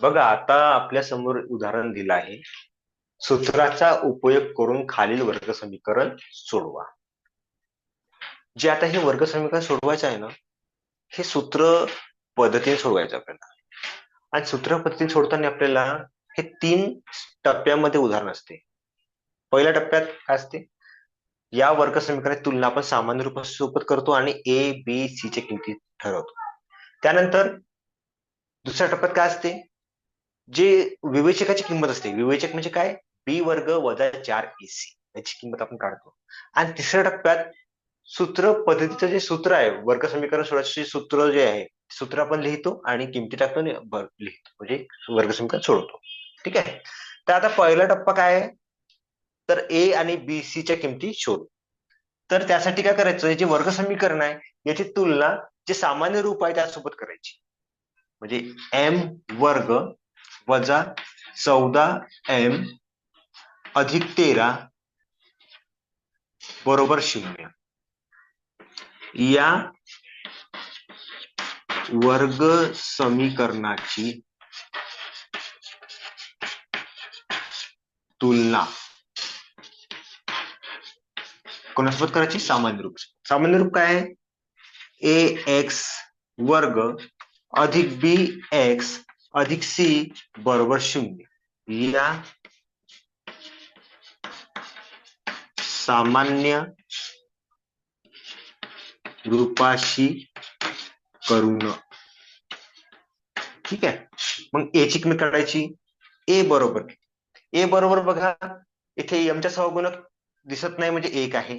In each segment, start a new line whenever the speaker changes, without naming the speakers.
बघा आता आपल्यासमोर उदाहरण दिलं आहे. सूत्राचा उपयोग करून खालील वर्ग समीकरण सोडवा. जे आता हे वर्ग समीकरण सोडवायचं आहे ना हे सूत्र पद्धतीने सोडवायचं आपल्याला. आणि सूत्र पद्धतीने सोडताना आपल्याला हे तीन टप्प्यामध्ये उदाहरण असते. पहिल्या टप्प्यात काय असते? या वर्ग समीकरणाची तुलना आपण सामान्य रूपासोबत करतो आणि ए बी सी च्या किमती ठरवतो. त्यानंतर दुसऱ्या टप्प्यात काय असते? जे विवेचकाची किंमत असते. विवेचक म्हणजे काय? बी वर्ग वजा चार एसी याची किंमत आपण काढतो. आणि तिसऱ्या टप्प्यात सूत्र पद्धतीचं जे सूत्र आहे वर्ग समीकरण सोडवायचे सूत्र जे आहे सूत्र आपण लिहितो आणि किमती टाकतो लिहितो. म्हणजे वर्ग समीकरण सोडवतो. ठीक आहे? तर आता पहिला टप्पा काय आहे? तर ए आणि बी सी च्या किमती शोध. तर त्यासाठी काय करायचं? जे वर्ग समीकरण आहे याची तुलना जे सामान्य रूप आहे त्यासोबत करायची. म्हणजे एम वर्ग वजा चौदा एम अधिक तेरा बरोबर शून्य. या वर्ग समीकरणाची तुलना कोणासोबत करायची? सामान्य रूप. सामान्य रूप काय आहे? ए एक्स वर्ग अधिक बी एक्स अधिक सी बरोबर शून्य. या सामान्य रूपाशी करून ठीक आहे? मग ए ची किंमत काढायची. ए बरोबर. ए बरोबर बघा. इथे एमच्या सहगुणक दिसत नाही म्हणजे एक आहे.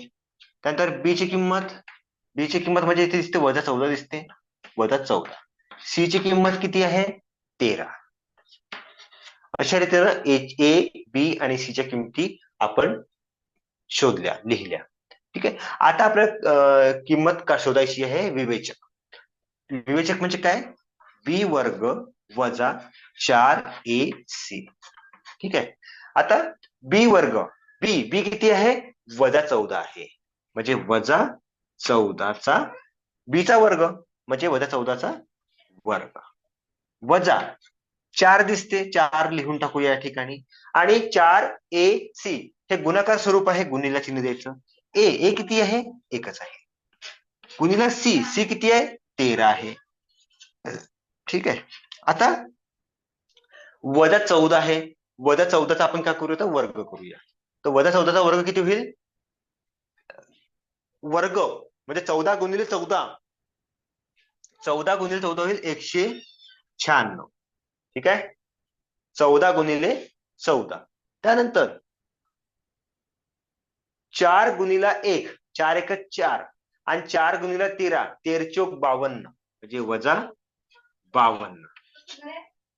त्यानंतर बी ची किंमत. बी ची किंमत म्हणजे इथे दिसते वजा चौदा दिसते. वजा चौदा. सी ची किंमत किती आहे? तेरा. अशा रीतीनं ए बी आणि सीच्या किमती आपण शोधल्या लिहिल्या. ठीक आहे? आता आपल्याला किंमत का शोधायची आहे? विवेचक. विवेचक म्हणजे काय? बी वर्ग वजा चार ए सी ठीक आहे? आता बी वर्ग बी बी किती आहे? वजा चौदा आहे. म्हणजे वजा चौदाचा बीचा वर्ग म्हणजे वजा चौदाचा वर्ग. वजा. चार दिसते चार लिहून टाकू या ठिकाणी. आणि चार ए सी हे गुणाकार स्वरूप आहे गुणीला चिन्ह द्यायचं. ए ए किती आहे? एकच आहे. गुणीला सी सी किती आहे? तेरा आहे. ठीक आहे. आता वजा चौदा आहे. वजा चौदाचा आपण काय करूया? तर वर्ग करूया. तर वजा चौदाचा वर्ग किती होईल? वर्ग. म्हणजे चौदा गुणिले चौदा. चौदा गुणिले चौदा होईल एकशे शहाण्णव ठीक आहे? चौदा गुणिले चौदा. त्यानंतर चार गुणिला एक चार एक चार आणि चार गुणिला तेरा तेरचोक बावन्न. म्हणजे वजा बावन्न.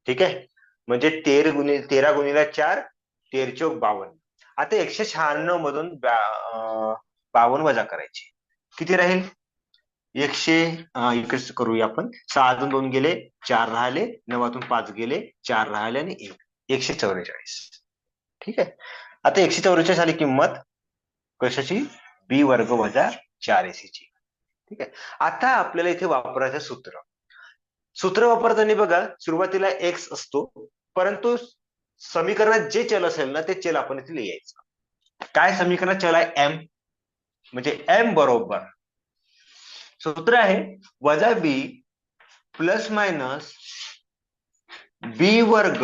ठीक आहे? म्हणजे तेर गुणि तेरा गुणिला चार तेरचोक बावन्न. आता एकशे शहाण्णव मधून बावन्न वजा करायचे. किती राहील? एकशे इकडे करूया आपण. सहा अजून दोन गेले चार राहिले नवातून पाच गेले चार राहिले आणि एक. एकशे चौवेचाळीस. ठीक आहे? आता एकशे चौवेचाळीस आली किंमत कशाची? बी वर्ग वजा चार एसीची ठीक आहे? आता आपल्याला इथे वापरायचं सूत्र. सूत्र वापरताना बघा सुरुवातीला एक्स असतो परंतु समीकरणात जे चल असेल ना ते चल आपण इथे लिहायचं. काय समीकरणात चल आहे एम म्हणजे एम बरोबर. सूत्र आहे वजा बी प्लस मायनस बी वर्ग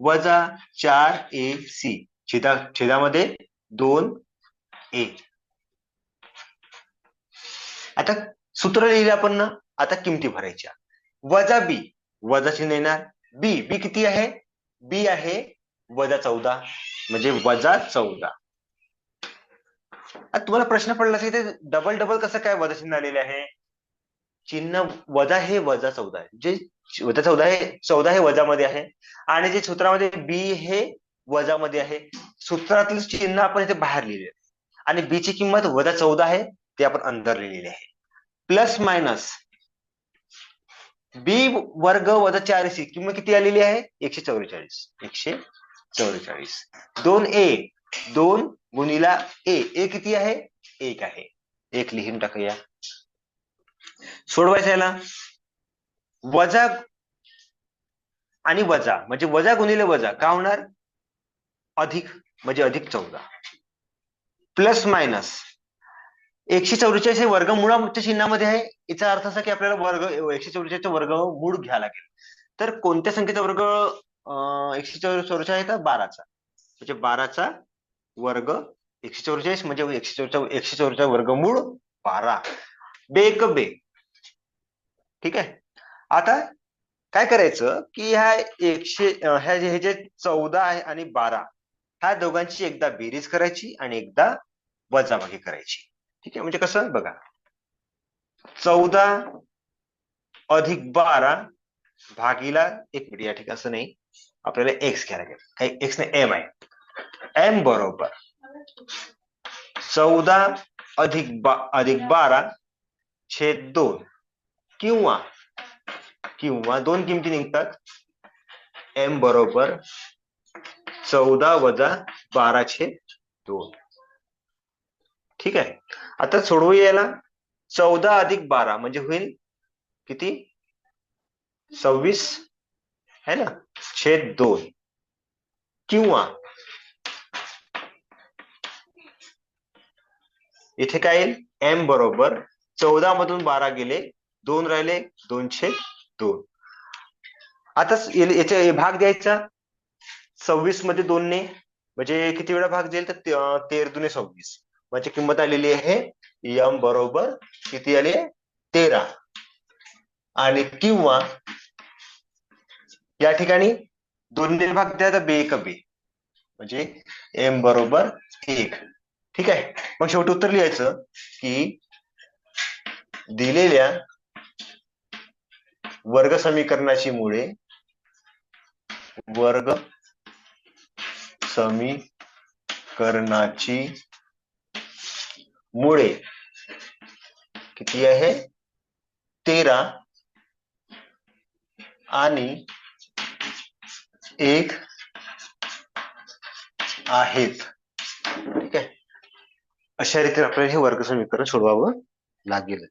वजा चार ए सी छेदा छेदामध्ये दोन ए आता सूत्र लिहिले आपण ना आता किमती भरायच्या. वजा बी वजा चिन्ह येणार. बी बी किती आहे? बी आहे वजा चौदा. म्हणजे वजा चौदा. तुम्हाला प्रश्न पडला असेल ते डबल डबल कसं काय वजा चिन्ह आलेले आहे? चिन्ह वजा हे वजा चौदा आहे. जे वजा चौदा हे चौदा हे वजामध्ये आहे. आणि जे सूत्रामध्ये बी हे वजामध्ये आहे. सूत्रातील चिन्ह आपण इथे बाहेर लिहिले. आणि बी ची किंमत वजा चौदा आहे ते आपण अंदर लिहिलेली आहे. प्लस मायनस बी वर्ग वजा चार सी किंमत किती आलेली आहे? एकशे चौवेचाळीस एकशे चौवेचाळीस दोन ए दोन गुणीला ए. ए किती आहे? एक आहे. एक लिहून टाकूया. सोडवायचं याला. वजा आणि वजा. म्हणजे वजा गुणिले वजा. का होणार? अधिक. म्हणजे अधिक चौदा. Plus minus. एकशे चौवेचाळीस हे वर्गमुळाच्या चिन्हामध्ये आहे. याचा अर्थ असा की आपल्याला वर्ग एकशे चौवेचाळीसचा वर्ग मूळ घ्यावा लागेल. तर कोणत्या संख्येचा वर्ग एकशे चौवेचाळीस आहे तर बाराचा. म्हणजे बाराचा वर्ग एकशे चौवेचाळीस म्हणजे एकशे चौवेचाळीस एकशे चौवेचाळीस वर्गमूळ बारा. बेक बे. ठीक आहे? आता काय करायचं की ह्या एकशे ह्या हे जे चौदा आहे आणि बारा ह्या दोघांची एकदा बेरीज करायची आणि एकदा वजाबाकी करायची. ठीक आहे? म्हणजे कसं? बघा. चौदा अधिक बारा भागीला एक मिनिट या ठिकाणी असं नाही. आपल्याला एक्स घ्यायला लागेल. काही एक्स नाही एम आहे. एम बरोबर. चौदा अधिक बा अधिक बारा छेद दोन किंवा किंवा दोन किमती निघतात. एम बरोबर चौदा वजा बारा छेद दोन. ठीक आहे? आता सोडवू याला. चौदा अधिक बारा म्हणजे होईल किती? सव्वीस. है ना? छेद दोन. किंवा इथे काय येईल? एम बरोबर. चौदा मधून बारा गेले दोन राहिले दोनशे दोन. आता स- याच्या भाग द्यायचा. सव्वीसमध्ये दोनने म्हणजे किती वेळा भाग जाईल? तर तेर दुने सव्वीस. म्हणजे किंमत आलेली आहे यम बरोबर. किती आली? तेरा. आणि किंवा या ठिकाणी दोन भाग द्या तर बे एक बे. म्हणजे एम बरोबर एक. ठीक आहे. मग शेवटी उत्तर लिहायचं की दिलेल्या वर्ग समीकरणाची मुळे वर्ग समीकरणाची मुळे किती आहे? तेरा आणि एक आहेत. ठीक आहे. अशा रीतीने आपल्याला हे वर्ग समीकरण सोडवावं लागेल.